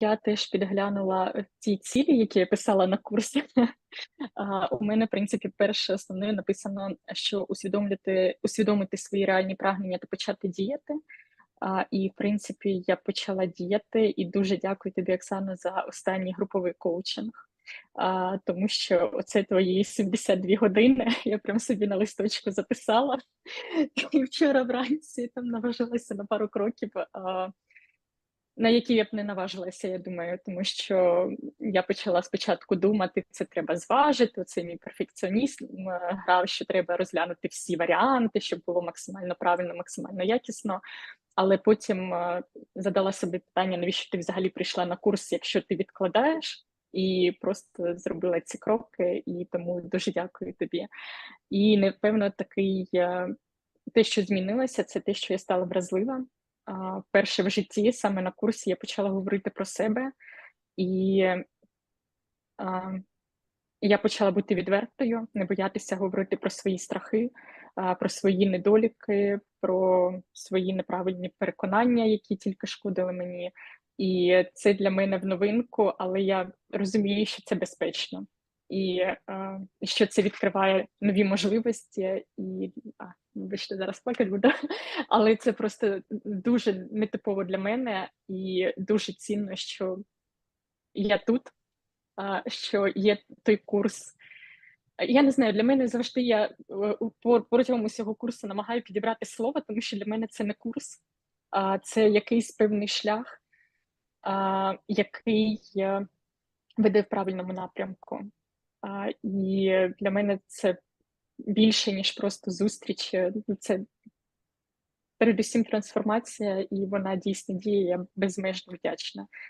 Я теж підглянула ті цілі, які я писала на курсі. У мене, в принципі, перше основне написано, що усвідомлювати усвідомити свої реальні прагнення та почати діяти. І, в принципі, я почала діяти, і дуже дякую тобі, Оксано, за останній груповий коучинг. А, тому що оце твої 72 години я прям собі на листочку записала. І вчора вранці там наважилася на пару кроків, а, на які я б не наважилася, я думаю, тому що я почала спочатку думати, це треба зважити. Це мій перфекціонізм грав, що треба розглянути всі варіанти, щоб було максимально правильно, максимально якісно. Але потім е, задала собі питання, навіщо ти взагалі прийшла на курс, якщо ти відкладаєш, і просто зробила ці кроки, і тому дуже дякую тобі. І напевно такий е, те, що змінилося, це те, що я стала вразлива. Перше в житті, саме на курсі, я почала говорити про себе, і а, я почала бути відвертою, не боятися говорити про свої страхи, а, про свої недоліки, про свої неправильні переконання, які тільки шкодили мені. І це для мене в новинку, але я розумію, що це безпечно. І що це відкриває нові можливості, і а, вибачте, зараз плакати буду, але це просто дуже нетипово для мене і дуже цінно, що я тут, що є той курс. Я не знаю, для мене завжди я е, протягом усього курсу намагаю підібрати слово, тому що для мене це не курс, а це якийсь певний шлях, який е, веде в правильному напрямку. А, і для мене це більше, ніж просто зустріч. Це передусім трансформація, і вона дійсно діє. Я безмежно вдячна